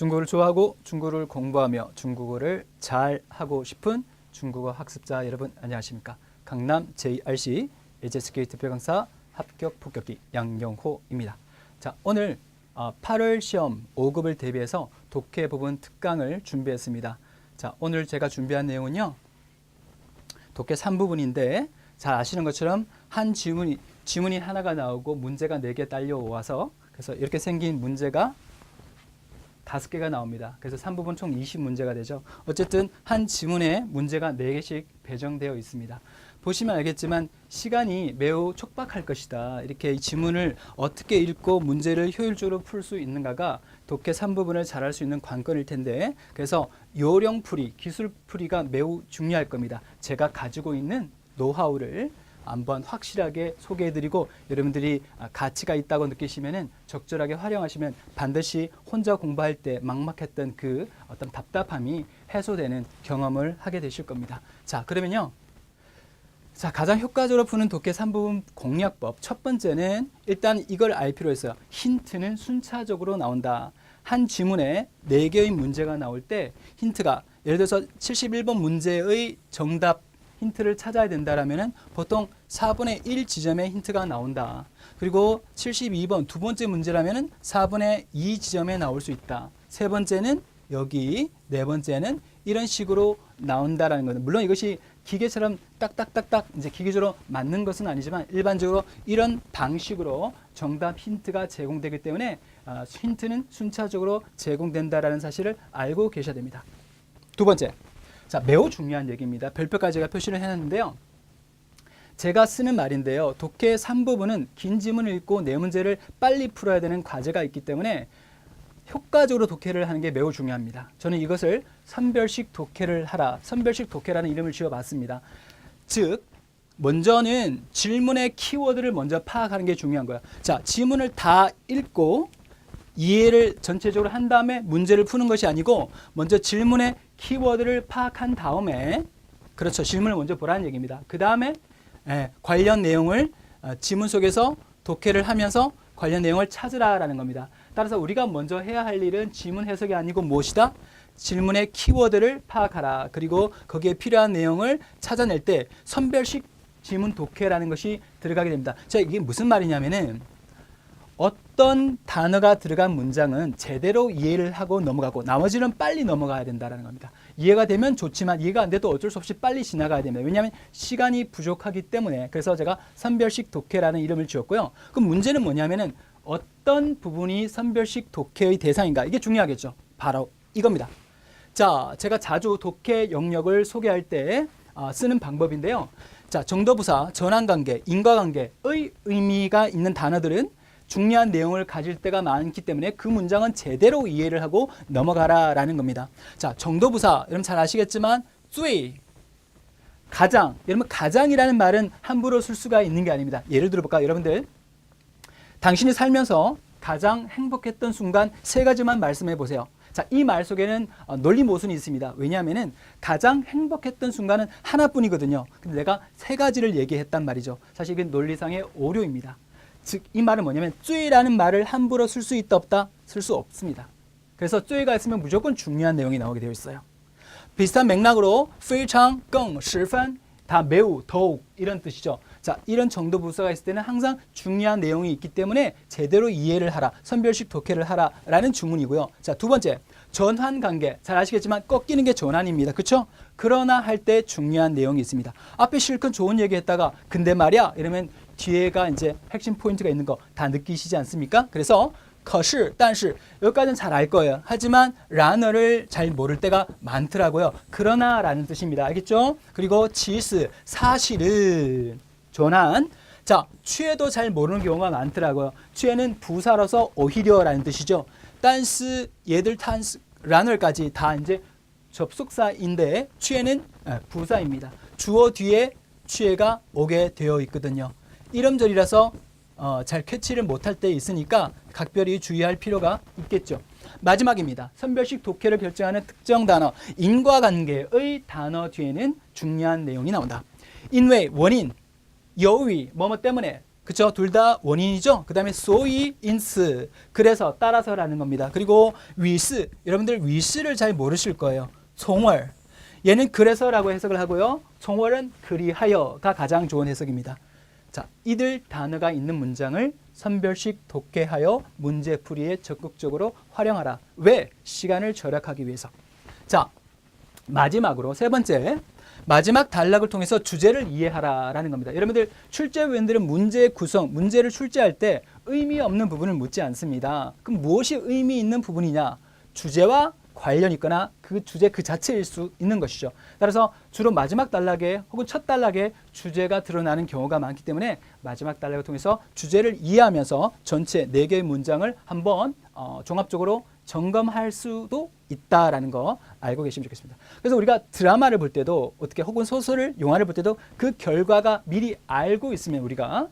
중국어를 좋아하고 중국어를 공부하며 중국어를 잘 하고 싶은 중국어 학습자 여러분 안녕하십니까? 강남 JRC HSK 특별 강사 합격 폭격기 양영호입니다. 자, 오늘 어, 8월 시험 5급을 대비해서 독해 부분 특강을 준비했습니다. 자, 오늘 제가 준비한 내용은요. 독해 3부분인데 잘 아시는 것처럼 한 지문이 지문이 하나가 나오고 문제가 네개 딸려와서 그래서 이렇게 생긴 문제가 다섯 개가 나옵니다. 그래서 3부분 총 20문제가 되죠. 어쨌든 한 지문에 문제가 네개씩 배정되어 있습니다. 보시면 알겠지만 시간이 매우 촉박할 것이다. 이렇게 이 지문을 어떻게 읽고 문제를 효율적으로 풀 수 있는가가 독해 3부분을 잘할 수 있는 관건일 텐데 그래서 요령풀이, 기술풀이가 매우 중요할 겁니다. 제가 가지고 있는 노하우를 한번 확실하게 소개해드리고 여러분들이 아, 가치가 있다고 느끼시면은 적절하게 활용하시면 반드시 혼자 공부할 때 막막했던 그 어떤 답답함이 해소되는 경험을 하게 되실 겁니다. 자, 그러면요. 자, 가장 효과적으로 푸는 독해 3부분 공략법. 첫 번째는 일단 이걸 알 필요 있어요. 힌트는 순차적으로 나온다. 한 지문에 네개의 문제가 나올 때 힌트가 예를 들어서 71번 문제의 정답 힌트를 찾아야 된다라면은 보통 4분의 1 지점에 힌트가 나온다. 그리고 72번 두 번째 문제라면은 4분의 2 지점에 나올 수 있다. 세 번째는 여기, 네 번째는 이런 식으로 나온다라는 거는 물론 이것이 기계처럼 딱딱딱딱 이제 기계적으로 맞는 것은 아니지만 일반적으로 이런 방식으로 정답 힌트가 제공되기 때문에 아, 힌트는 순차적으로 제공된다라는 사실을 알고 계셔야 됩니다. 두 번째, 자 매우 중요한 얘기입니다. 별표까지 제가 표시를 해놨는데요. 제가 쓰는 말인데요. 독해 3부분은 긴 지문을 읽고 네 문제를 빨리 풀어야 되는 과제가 있기 때문에 효과적으로 독해를 하는 게 매우 중요합니다. 저는 이것을 선별식 독해를 하라, 선별식 독해라는 이름을 지어봤습니다. 즉, 먼저는 질문의 키워드를 먼저 파악하는 게 중요한 거야. 자, 지문을 다 읽고 이해를 전체적으로 한 다음에 문제를 푸는 것이 아니고 먼저 질문의 키워드를 파악한 다음에 그렇죠. 질문을 먼저 보라는 얘기입니다. 그 다음에 예, 관련 내용을 어, 지문 속에서 독해를 하면서 관련 내용을 찾으라라는 겁니다. 따라서 우리가 먼저 해야 할 일은 지문 해석이 아니고 무엇이다? 질문의 키워드를 파악하라. 그리고 거기에 필요한 내용을 찾아낼 때 선별식 지문 독해라는 것이 들어가게 됩니다. 자, 이게 무슨 말이냐면은 어떤 단어가 들어간 문장은 제대로 이해를 하고 넘어가고 나머지는 빨리 넘어가야 된다는 겁니다. 이해가 되면 좋지만 이해가 안 돼도 어쩔 수 없이 빨리 지나가야 됩니다. 왜냐하면 시간이 부족하기 때문에 그래서 제가 선별식 독해라는 이름을 지었고요. 그 문제는 뭐냐면은 어떤 부분이 선별식 독해의 대상인가 이게 중요하겠죠. 바로 이겁니다. 자, 제가 자주 독해 영역을 소개할 때 아, 쓰는 방법인데요. 자, 정도부사, 전환관계, 인과관계의 의미가 있는 단어들은 중요한 내용을 가질 때가 많기 때문에 그 문장은 제대로 이해를 하고 넘어가라라는 겁니다. 자, 정도부사 여러분 잘 아시겠지만 最 가장 여러분 가장이라는 말은 함부로 쓸 수가 있는 게 아닙니다. 예를 들어 볼까요, 여러분들? 당신이 살면서 가장 행복했던 순간 세 가지만 말씀해 보세요. 자, 이 말 속에는 어, 논리 모순이 있습니다. 왜냐하면은 가장 행복했던 순간은 하나뿐이거든요. 근데 내가 세 가지를 얘기했단 말이죠. 사실 이게 논리상의 오류입니다. 즉, 이 말은 뭐냐면 쯔이라는 말을 함부로 쓸 수 있다 없다? 쓸 수 없습니다. 그래서 쯔이가 있으면 무조건 중요한 내용이 나오게 되어 있어요. 비슷한 맥락으로 非常更十分다 매우 더욱 이런 뜻이죠. 자, 이런 정도 부사가 있을 때는 항상 중요한 내용이 있기 때문에 제대로 이해를 하라. 선별식 독해를 하라라는 주문이고요. 자, 두 번째. 전환 관계. 잘 아시겠지만 꺾이는 게 전환입니다. 그렇죠? 그러나 할 때 중요한 내용이 있습니다. 앞에 실컷 좋은 얘기 했다가 근데 말이야 이러면 뒤에가 이제 핵심 포인트가 있는 거 다 느끼시지 않습니까? 그래서 커실, 딴실 여기까지는 잘 알 거예요. 하지만 라너를 잘 모를 때가 많더라고요. 그러나라는 뜻입니다. 알겠죠? 그리고 지스, 사실은 전한 자, 취해도 잘 모르는 경우가 많더라고요. 취해는 부사로서 오히려라는 뜻이죠. 딴스, 얘들 탄스, 라널까지 다 이제 접속사인데 취해는 아, 부사입니다. 주어 뒤에 취해가 오게 되어 있거든요. 이름절이라서 어, 잘 캐치를 못할 때 있으니까 각별히 주의할 필요가 있겠죠. 마지막입니다. 선별식 독해를 결정하는 특정 단어 인과관계의 단어 뒤에는 중요한 내용이 나온다. 인왜 원인, 여위, 뭐뭐 때문에 그쵸? 둘 다 원인이죠? 그 다음에 소이, 인스. 그래서, 따라서라는 겁니다. 그리고 위스. 여러분들 위스를 잘 모르실 거예요. 총월. 얘는 그래서라고 해석을 하고요. 총월은 그리하여가 가장 좋은 해석입니다. 자, 이들 단어가 있는 문장을 선별식 독해하여 문제풀이에 적극적으로 활용하라. 왜? 시간을 절약하기 위해서. 자, 마지막으로 세 번째. 마지막 단락을 통해서 주제를 이해하라라는 겁니다. 여러분들 출제위원들은 문제 구성, 문제를 출제할 때 의미 없는 부분을 묻지 않습니다. 그럼 무엇이 의미 있는 부분이냐? 주제와 관련 있거나 그 주제 그 자체일 수 있는 것이죠. 따라서 주로 마지막 단락에 혹은 첫 단락에 주제가 드러나는 경우가 많기 때문에 마지막 단락을 통해서 주제를 이해하면서 전체 네 개의 문장을 한번 어, 종합적으로 점검할 수도 있다라는 거 알고 계시면 좋겠습니다. 그래서 우리가 드라마를 볼 때도 어떻게 혹은 소설을 영화를 볼 때도 그 결과가 미리 알고 있으면 우리가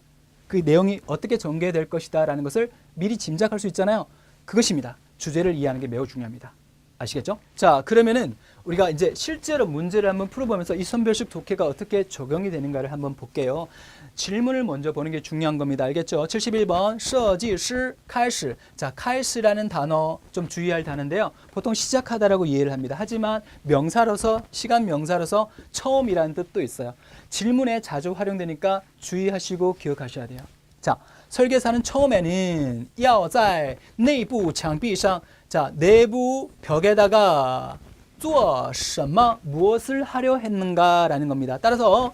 그 내용이 어떻게 전개될 것이다라는 것을 미리 짐작할 수 있잖아요. 그것입니다. 주제를 이해하는 게 매우 중요합니다. 아시겠죠? 자, 그러면은 우리가 이제 실제로 문제를 한번 풀어보면서 이 선별식 독해가 어떻게 적용이 되는가를 한번 볼게요. 질문을 먼저 보는 게 중요한 겁니다. 알겠죠? 71번 设计师 开始. 자, 开始라는 단어 좀 주의할 단어인데요. 보통 시작하다라고 이해를 합니다. 하지만 명사로서 시간 명사로서 처음이라는 뜻도 있어요. 질문에 자주 활용되니까 주의하시고 기억하셔야 돼요. 자, 설계사는 처음에는 要在内部墙壁上 자, 내부 벽에다가 做什么 무엇을 하려 했는가라는 겁니다. 따라서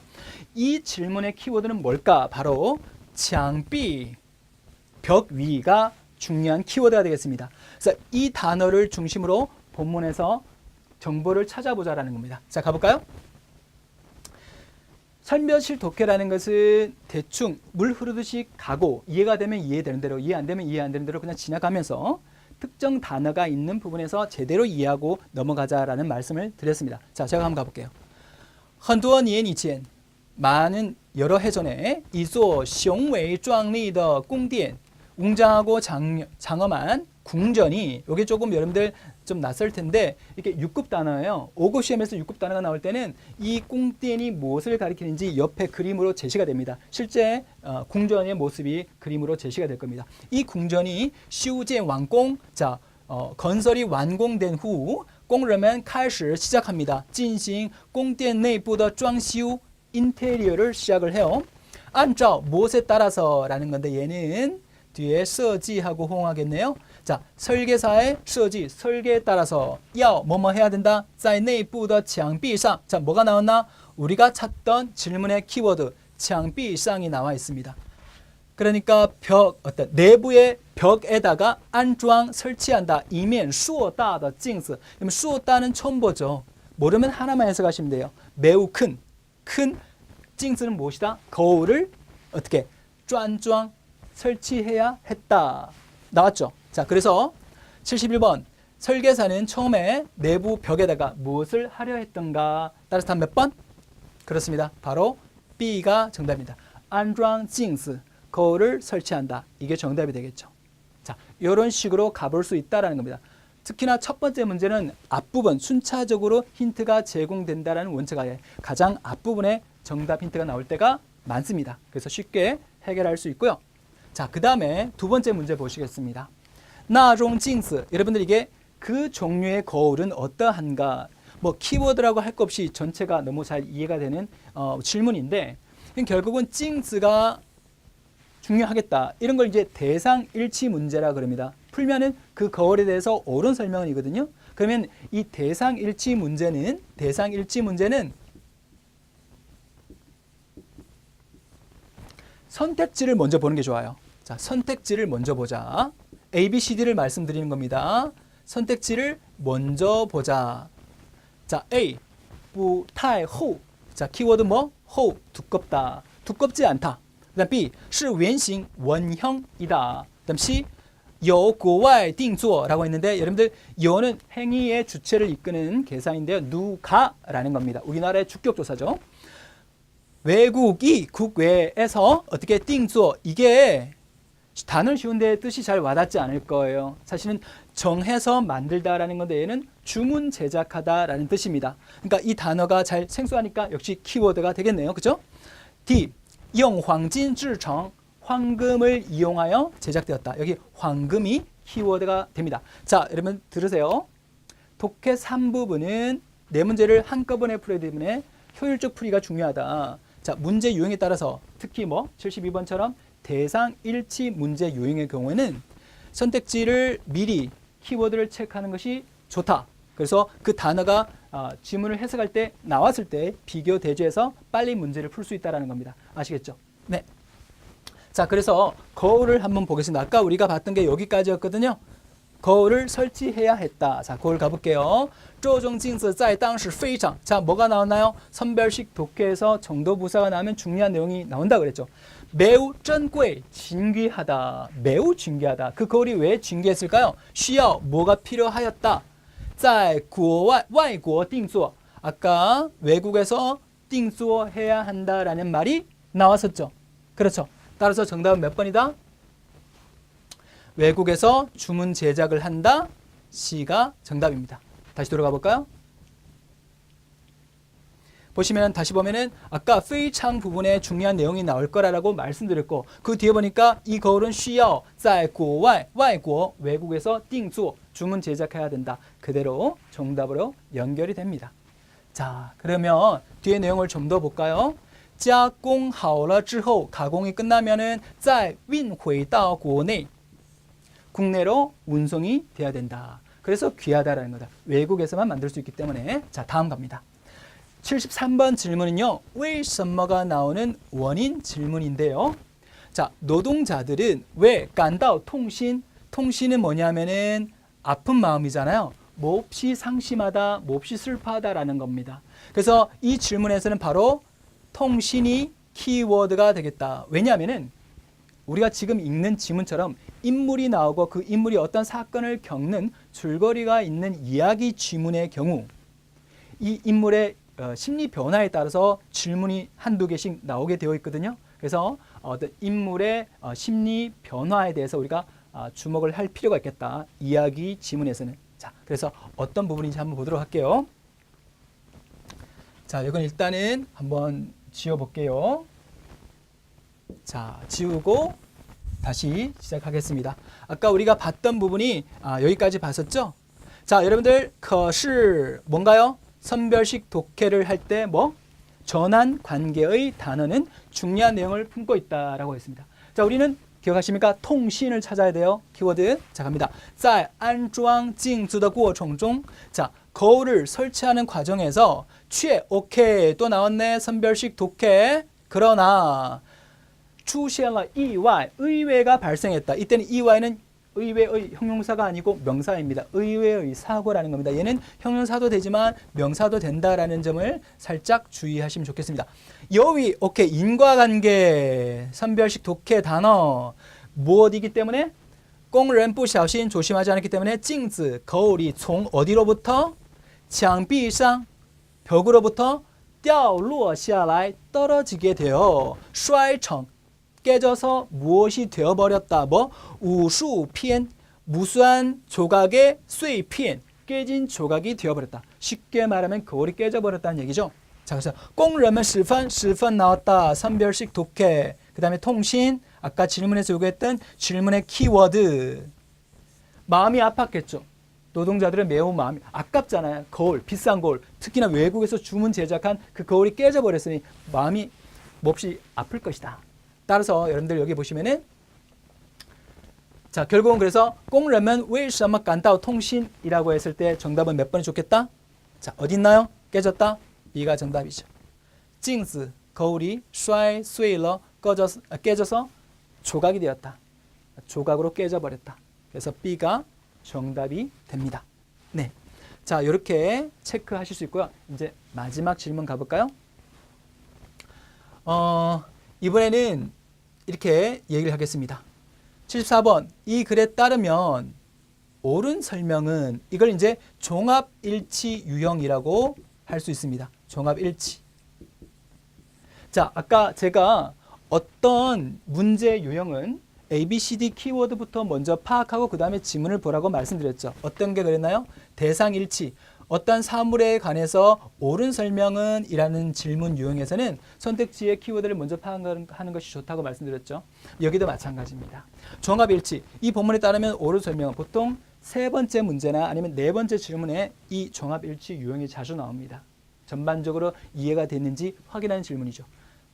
이 질문의 키워드는 뭘까? 바로 장비 벽 위가 중요한 키워드가 되겠습니다. 그래서 이 단어를 중심으로 본문에서 정보를 찾아보자라는 겁니다. 자, 가볼까요? 설명실 독해라는 것은 대충 물 흐르듯이 가고 이해가 되면 이해되는 대로 이해 안 되면 이해 안 되는 대로 그냥 지나가면서 특정 단어가 있는 부분에서 제대로 이해하고 넘어가자라는 말씀을 드렸습니다. 자, 제가 한번 가볼게요. 很多年以前 많은 여러 해 전에 이소 雄伟壮丽的宫殿 웅장하고 장, 장엄한 궁전이 여기 조금 여러분들 좀 낯설 텐데 이게 6급 단어예요. 5급 시험에서 6급 단어가 나올 때는 이 궁殿이 무엇을 가리키는지 옆에 그림으로 제시가 됩니다. 실제 어, 궁전의 모습이 그림으로 제시가 될 겁니다. 이 궁전이 시우제 완공 자 어, 건설이 완공된 후 工人们开始 시작합니다. 进行宫殿内部的装修 인테리어를 시작을 해요. 按照 무엇에 따라서라는 건데 얘는 뒤에 设计하고 호응하겠네요. 자, 설계사의 设计 설계에 따라서 要 뭐뭐 해야 된다. 在内部的墙壁上 자, 뭐가 나왔나? 우리가 찾던 질문의 키워드 墙壁上이 나와 있습니다. 그러니까 벽 어떤 내부의 벽에다가 안주왕 설치한다. 이면 硕大的镜子. 그러면 硕大는 처음 보죠. 모르면 하나만 해석하시면 돼요. 매우 큰, 큰 찡스는 무엇이다? 거울을 어떻게 쫀쫀 설치해야 했다. 나왔죠? 자, 그래서 71번 설계사는 처음에 내부 벽에다가 무엇을 하려 했던가? 다음 몇 번? 그렇습니다. 바로 B가 정답입니다. 안装 찡스 거울을 설치한다. 이게 정답이 되겠죠. 자, 이런 식으로 가볼 수 있다라는 겁니다. 특히나 첫 번째 문제는 앞부분 순차적으로 힌트가 제공된다라는 원칙하에 가장 앞부분에 정답 힌트가 나올 때가 많습니다. 그래서 쉽게 해결할 수 있고요. 자, 그 다음에 두 번째 문제 보시겠습니다. 나종 징스 여러분들 이게 그 종류의 거울은 어떠한가? 뭐 키워드라고 할 것 없이 전체가 너무 잘 이해가 되는 어, 질문인데 결국은 징스가 중요하겠다. 이런 걸 이제 대상 일치 문제라 그럽니다. 풀면은 그 거울에 대해서 옳은 설명이거든요. 그러면 이 대상 일치 문제는 대상 일치 문제는 선택지를 먼저 보는 게 좋아요. 자, 선택지를 먼저 보자. A, B, C, D를 말씀드리는 겁니다. 선택지를 먼저 보자. 자, A, 不太厚. 자, 키워드 뭐? 厚, 두껍다. 두껍지 않다. 그다음 B, 是圆形, 원형이다. 그다음 C, 有国外定做라고 했는데 여러분들 여는 행위의 주체를 이끄는 계산인데요. 누가라는 겁니다. 우리나라의 주격 조사죠. 외국이 국외에서 어떻게 띵조 이게 단은 쉬운데 뜻이 잘 와닿지 않을 거예요. 사실은 정해서 만들다라는 건데 얘는 주문 제작하다라는 뜻입니다. 그러니까 이 단어가 잘 생소하니까 역시 키워드가 되겠네요. 그죠? D. 영황진지청 황금을 이용하여 제작되었다. 여기 황금이 키워드가 됩니다. 자, 여러분 들으세요. 독해 3부분은 네 문제를 한꺼번에 풀어야 되기 때문에 효율적 풀이가 중요하다. 자, 문제 유형에 따라서 특히 뭐 72번처럼 대상 일치 문제 유형의 경우에는 선택지를 미리 키워드를 체크하는 것이 좋다. 그래서 그 단어가 아, 지문을 해석할 때 나왔을 때 비교 대조해서 빨리 문제를 풀 수 있다라는 겁니다. 아시겠죠? 네. 자, 그래서 거울을 한번 보겠습니다. 아까 우리가 봤던 게 여기까지였거든요. 거울을 설치해야 했다. 자, 거울 가볼게요. 周中镜子在当时非常 자, 뭐가 나왔나요? 선별식 독해에서 정도 부사가 나오면 중요한 내용이 나온다 그랬죠. 매우 珍贵, 진귀하다. 매우 진귀하다. 그 거울이 왜 진귀했을까요? 需要 뭐가 필요하였다. 在国外外国定做 아까 외국에서 定做 해야 한다라는 말이 나왔었죠. 그렇죠. 따라서 정답은 몇 번이다? 외국에서 주문 제작을 한다. C가 정답입니다. 다시 돌아가 볼까요? 보시면 다시 보면은 아까 非常 부분에 중요한 내용이 나올 거라고 말씀드렸고 그 뒤에 보니까 이 거울은 需要在国外外国 외국에서 定做 주문 제작해야 된다. 그대로 정답으로 연결이 됩니다. 자, 그러면 뒤에 내용을 좀 더 볼까요? 加工好了之后 가공이 끝나면은 再运回到国内 국내로 운송이 돼야 된다. 그래서 귀하다라는 거다. 외국에서만 만들 수 있기 때문에 자 다음 갑니다. 73번 질문은요. 왜 썸머가 나오는 원인 질문인데요. 자, 노동자들은 왜 간다오 통신 통신은 뭐냐면은 아픈 마음이잖아요. 몹시 상심하다, 몹시 슬퍼하다라는 겁니다. 그래서 이 질문에서는 바로 통신이 키워드가 되겠다. 왜냐면은 우리가 지금 읽는 지문처럼 인물이 나오고 그 인물이 어떤 사건을 겪는 줄거리가 있는 이야기 지문의 경우 이 인물의 어, 심리 변화에 따라서 질문이 한두 개씩 나오게 되어 있거든요. 그래서 어떤 인물의 어, 심리 변화에 대해서 우리가 아, 주목을 할 필요가 있겠다. 이야기 지문에서는. 자, 그래서 어떤 부분인지 한번 보도록 할게요. 자, 이건 일단은 한번 지워 볼게요. 자, 지우고 다시 시작하겠습니다. 아까 우리가 봤던 부분이 아, 여기까지 봤었죠? 자, 여러분들 可是 뭔가요? 선별식 독해를 할 때 뭐? 전환 관계의 단어는 중요한 내용을 품고 있다라고 했습니다. 자, 우리는 기억하십니까? 통신을 찾아야 돼요. 키워드. 자, 갑니다. 在安装镜子的过程中 자, 거울을 설치하는 과정에서 취해 오케이 또 나왔네. 선별식 독해. 그러나 出现了意外, 의외가 발생했다. 이때는 이와이는 의외의 형용사가 아니고 명사입니다. 의외의 사고라는 겁니다. 얘는 형용사도 되지만 명사도 된다라는 점을 살짝 주의하시면 좋겠습니다. 여위, 오케이, 인과관계, 선별식 독해 단어, 무엇이기 때문에? 工人不小心 조심하지 않았기 때문에 镜子 거울이 从어디로부터? 墙壁上 벽으로부터 掉落下来 떨어지게 되어 摔成 깨져서 무엇이 되어버렸다. 뭐 우수 피엔 무수한 조각의 쇠 피엔 깨진 조각이 되어버렸다. 쉽게 말하면 거울이 깨져버렸다는 얘기죠. 자 그래서 꽁러면 실판 실판 나왔다. 선별식 독해. 그 다음에 통신 아까 질문에서 요구했던 질문의 키워드 마음이 아팠겠죠. 노동자들은 매우 마음이 아깝잖아요. 거울, 비싼 거울. 특히나 외국에서 주문 제작한 그 거울이 깨져버렸으니 마음이 몹시 아플 것이다. 따라서 여러분들 여기 보시면은 자 결국은 그래서 꽁러면 왜什么 간다오 통신이라고 했을 때 정답은 몇 번이 좋겠다? 자 어딨나요? 깨졌다? B가 정답이죠. 징즈 거울이 쇠 쇠러 꺼져서 아, 깨져서 조각이 되었다. 조각으로 깨져버렸다. 그래서 B가 정답이 됩니다. 네. 자, 이렇게 체크하실 수 있고요. 이제 마지막 질문 가볼까요? 어, 이번에는 이렇게 얘기를 하겠습니다. 74번. 이 글에 따르면 옳은 설명은 이걸 이제 종합 일치 유형이라고 할 수 있습니다. 종합 일치. 자, 아까 제가 어떤 문제 유형은 A, B, C, D 키워드부터 먼저 파악하고 그 다음에 지문을 보라고 말씀드렸죠. 어떤 게 그랬나요? 대상 일치. 어떤 사물에 관해서 옳은 설명은 이라는 질문 유형에서는 선택지의 키워드를 먼저 파악하는 것이 좋다고 말씀드렸죠. 여기도 마찬가지입니다. 종합일치. 이 본문에 따르면 옳은 설명은 보통 세 번째 문제나 아니면 네 번째 질문에 이 종합일치 유형이 자주 나옵니다. 전반적으로 이해가 됐는지 확인하는 질문이죠.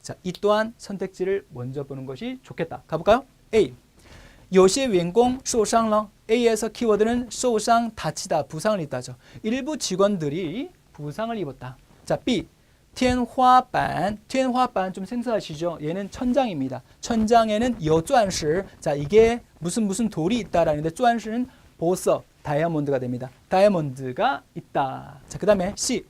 자, 이 또한 선택지를 먼저 보는 것이 좋겠다. 가볼까요? A. 有些员工受伤了. A에서 키워드는 受伤 다치다, 부상을 입다죠. 일부 직원들이 부상을 입었다. 자, B. 天花板, 天花板좀 생소하시죠? 얘는 천장입니다. 천장에는 有钻石. 자, 이게 무슨 무슨 돌이 있다라는데 钻石는 보석, 다이아몬드가 됩니다. 다이아몬드가 있다. 자, 그다음에 C.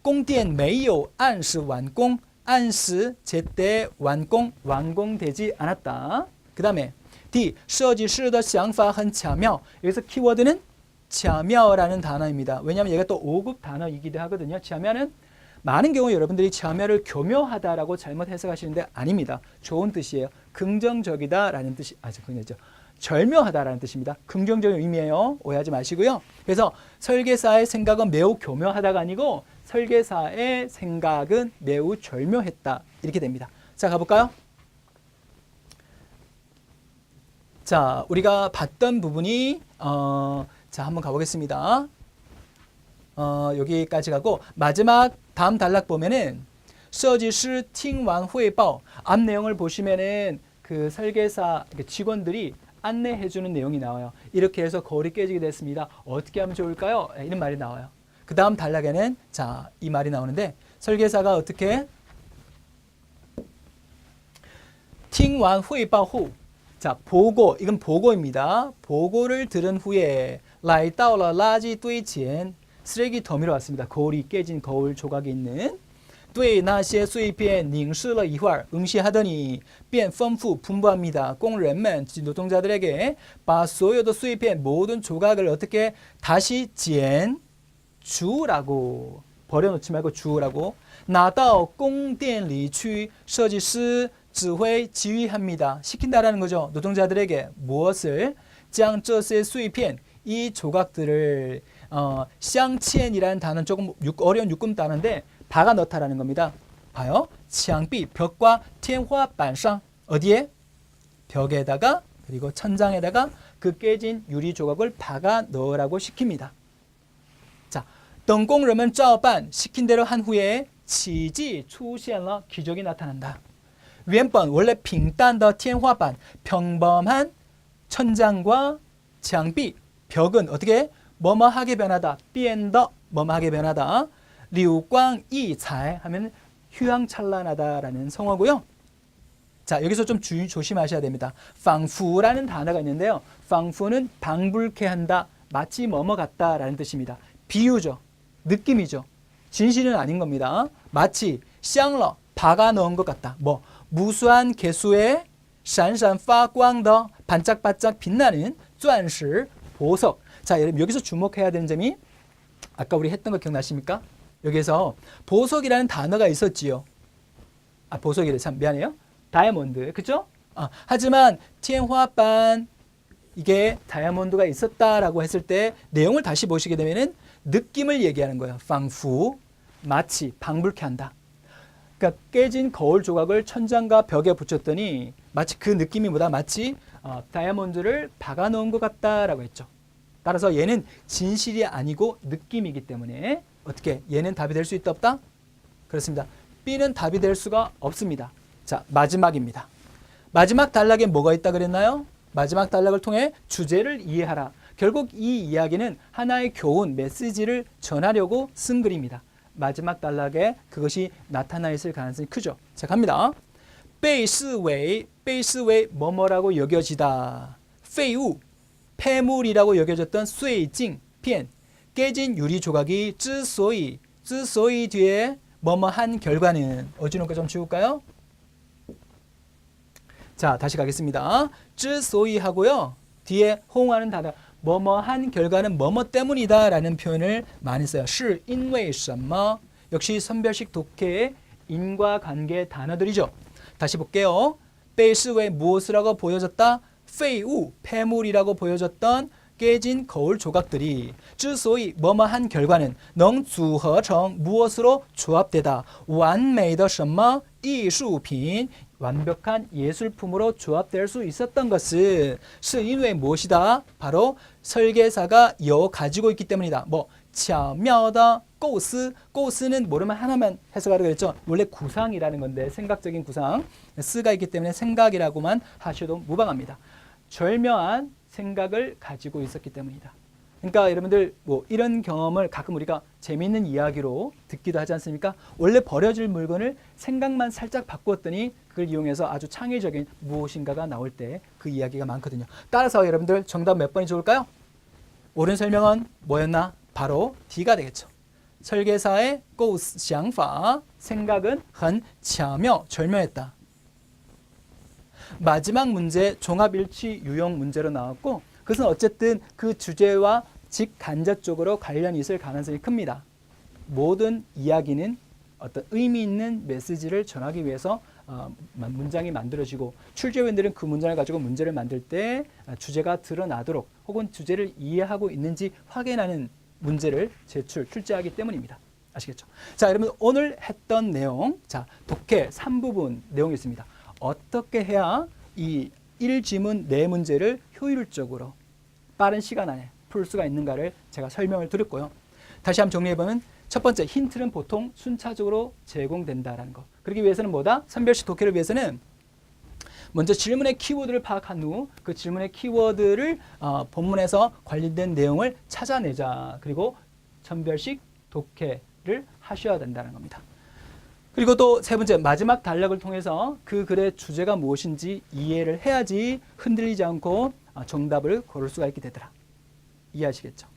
供电没有按时完工. 按时 제때 완공 완공되지 않았다. 그다음에 D 设计师的想法很巧妙. 여기서 키워드는 巧妙라는 단어입니다. 왜냐하면 얘가 또 5급 단어이기도 하거든요. 巧妙는 많은 경우 여러분들이 巧妙를 교묘하다라고 잘못 해석하시는데 아닙니다. 좋은 뜻이에요. 긍정적이다라는 뜻이 아주 그죠. 절묘하다라는 뜻입니다. 긍정적인 의미예요. 오해하지 마시고요. 그래서 설계사의 생각은 매우 교묘하다가 아니고 설계사의 생각은 매우 절묘했다. 이렇게 됩니다. 자, 가볼까요? 자, 우리가 봤던 부분이 어, 자, 한번 가보겠습니다. 어, 여기까지 가고 마지막 다음 단락 보면은 서지시 팅완 회报앞 내용을 보시면은 그 설계사 직원들이 안내해 주는 내용이 나와요. 이렇게 해서 거리 깨지게 됐습니다. 어떻게 하면 좋을까요? 예, 이런 말이 나와요. 그 다음 단락에는 자, 이 말이 나오는데 설계사가 어떻게 팅완 회报 후 자, 보고 이건 보고입니다. 보고를 들은 후에 来到了垃圾堆前 쓰레기 더미로 왔습니다. 거울이 깨진 거울 조각이 있는 对那些碎片凝视了一会儿 응시하더니 变丰富 풍부합니다. 工人们 노동자들에게 把所有的碎片 모든 조각을 어떻게 다시 捡 주라고 버려놓지 말고 주라고 拿到供电里去设计师 지휘 지휘합니다. 시킨다라는 거죠. 노동자들에게 무엇을 짱쩌스의 수입한 이 조각들을 어, 샹치엔이라는 단어 조금 육, 어려운 육금 단어인데 박아 넣다라는 겁니다. 봐요. 치앙비 벽과 텐화 반상 어디에? 벽에다가 그리고 천장에다가 그 깨진 유리 조각을 박아 넣으라고 시킵니다. 자, 덩공 러면 짜오반 시킨 대로 한 후에 지지 출시한라 기적이 나타난다. 原本 원래 平淡的天花板 평범한 천장과墙壁 벽은 어떻게 뭐뭐하게 변하다. 变得 뭐뭐하게 변하다. 流光溢彩 하면 휘황찬란하다라는 성어고요. 자, 여기서 좀 주, 조심하셔야 됩니다. 방푸라는 단어가 있는데요. 방푸는 방불케 한다, 마치 뭐뭐 같다라는 뜻입니다. 비유죠. 느낌이죠. 진실은 아닌 겁니다. 마치 샹러 박아 넣은 것 같다. 뭐 무수한 개수의 샨샨 파꽝더 반짝반짝 빛나는钻石 보석. 자, 여러분 여기서 주목해야 되는 점이 아까 우리 했던 거 기억나십니까? 여기에서 보석이라는 단어가 있었지요. 아, 보석이래. 참 미안해요. 다이아몬드. 그죠? 아, 하지만 티엔화반 이게 다이아몬드가 있었다라고 했을 때 내용을 다시 보시게 되면은 느낌을 얘기하는 거예요. 방후 마치 방불케 한다. 그러니까 깨진 거울 조각을 천장과 벽에 붙였더니 마치 그 느낌이 뭐다 마치 어, 다이아몬드를 박아 놓은 것 같다라고 했죠. 따라서 얘는 진실이 아니고 느낌이기 때문에 어떻게 얘는 답이 될 수 있다 없다? 그렇습니다. B는 답이 될 수가 없습니다. 자, 마지막입니다. 마지막 단락에 뭐가 있다 그랬나요? 마지막 단락을 통해 주제를 이해하라. 결국 이 이야기는 하나의 교훈, 메시지를 전하려고 쓴 글입니다. 마지막 단락에 그것이 나타나 있을 가능성이 크죠. 자 갑니다. 베이스웨이 베이스웨이 뭐뭐라고 여겨지다. 페우, 폐물이라고 여겨졌던 쇠징 피엔 깨진 유리 조각이 쯔소이 쯔소이 뒤에 뭐뭐한 결과는 어지러운 좀 지울까요? 자 다시 가겠습니다. 쯔소이 하고요. 뒤에 호응하는 단어 뭐뭐한 결과는 뭐뭐 때문이다라는 표현을 많이 써요. 是因为什么 역시 선별식 독해의 인과관계 단어들이죠. 다시 볼게요. 被视为무엇이라고 보여졌다? 废物, 폐물이라고 보여졌던 깨진 거울 조각들이 之所以 뭐뭐한 결과는 能组合成 무엇으로 조합되다 完美的什么艺术品 완벽한 예술품으로 조합될 수 있었던 것은 是因为 무엇이다 바로 설계사가 여 가지고 있기 때문이다. 뭐巧妙다 꼬스 꼬스는 모르면 하나만 해석하라고 했죠. 원래 구상이라는 건데 생각적인 구상 쓰가 있기 때문에 생각이라고만 하셔도 무방합니다. 절묘한 생각을 가지고 있었기 때문이다. 그러니까 여러분들 뭐 이런 경험을 가끔 우리가 재미있는 이야기로 듣기도 하지 않습니까? 원래 버려질 물건을 생각만 살짝 바꾸었더니 그걸 이용해서 아주 창의적인 무엇인가가 나올 때 그 이야기가 많거든요. 따라서 여러분들 정답 몇 번이 좋을까요? 옳은 설명은 뭐였나? 바로 D가 되겠죠. 설계사의 꼬우스 장파 생각은 한치하며 절묘했다. 마지막 문제 종합일치 유형 문제로 나왔고 그것은 어쨌든 그 주제와 직간접적으로 관련이 있을 가능성이 큽니다. 모든 이야기는 어떤 의미 있는 메시지를 전하기 위해서 어, 마- 문장이 만들어지고 출제위원들은 그 문장을 가지고 문제를 만들 때 아, 주제가 드러나도록 혹은 주제를 이해하고 있는지 확인하는 문제를 제출, 출제하기 때문입니다. 아시겠죠? 자, 여러분 오늘 했던 내용, 자 독해 3부분 내용이 있습니다. 어떻게 해야 이 1지문 네 문제를 효율적으로 빠른 시간 안에 풀 수가 있는가를 제가 설명을 드렸고요. 다시 한번 정리해보면 첫 번째 힌트는 보통 순차적으로 제공된다라는 거. 그러기 위해서는 뭐다? 선별식 독해를 위해서는 먼저 질문의 키워드를 파악한 후 그 질문의 키워드를 어, 본문에서 관련된 내용을 찾아내자. 그리고 선별식 독해를 하셔야 된다는 겁니다. 그리고 또 세 번째 마지막 단락을 통해서 그 글의 주제가 무엇인지 이해를 해야지 흔들리지 않고 아, 정답을 고를 수가 있게 되더라. 이해하시겠죠?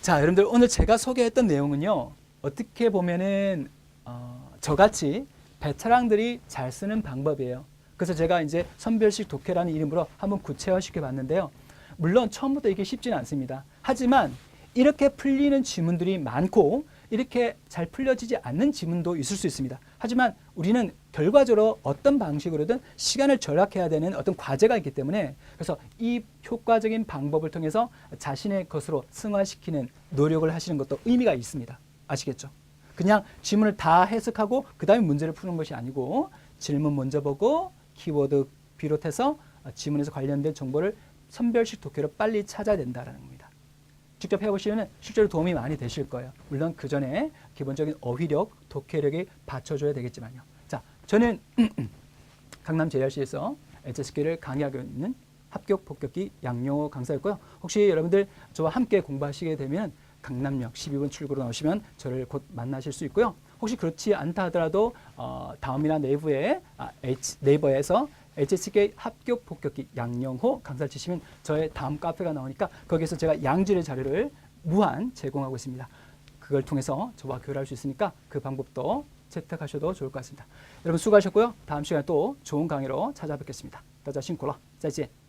자, 여러분들 오늘 제가 소개했던 내용은요. 어떻게 보면은 어, 저같이 베테랑들이 잘 쓰는 방법이에요. 그래서 제가 이제 선별식 독해라는 이름으로 한번 구체화시켜 봤는데요. 물론 처음부터 이게 쉽지는 않습니다. 하지만 이렇게 풀리는 지문들이 많고 이렇게 잘 풀려지지 않는 지문도 있을 수 있습니다. 하지만 우리는 결과적으로 어떤 방식으로든 시간을 절약해야 되는 어떤 과제가 있기 때문에 그래서 이 효과적인 방법을 통해서 자신의 것으로 승화시키는 노력을 하시는 것도 의미가 있습니다. 아시겠죠? 그냥 지문을 다 해석하고 그 다음에 문제를 푸는 것이 아니고 질문 먼저 보고 키워드 비롯해서 지문에서 관련된 정보를 선별식 독해로 빨리 찾아야 된다는 겁니다. 직접 해보시면 실제로 도움이 많이 되실 거예요. 물론 그 전에 기본적인 어휘력, 독해력이 받쳐줘야 되겠지만요. 자, 저는 강남 JRC에서 HSK를 강의하고 있는 합격 복격기 양용호 강사였고요. 혹시 여러분들 저와 함께 공부하시게 되면 강남역 12번 출구로 나오시면 저를 곧 만나실 수 있고요. 혹시 그렇지 않다 하더라도 어, 다음이나 네이버에 아, 네이버에서 HSK 합격 복격기 양영호 강사를 치시면 저의 다음 카페가 나오니까 거기에서 제가 양질의 자료를 무한 제공하고 있습니다. 그걸 통해서 저와 교류할 수 있으니까 그 방법도 채택하셔도 좋을 것 같습니다. 여러분 수고하셨고요. 다음 시간에 또 좋은 강의로 찾아뵙겠습니다. 다자辛苦了，再见。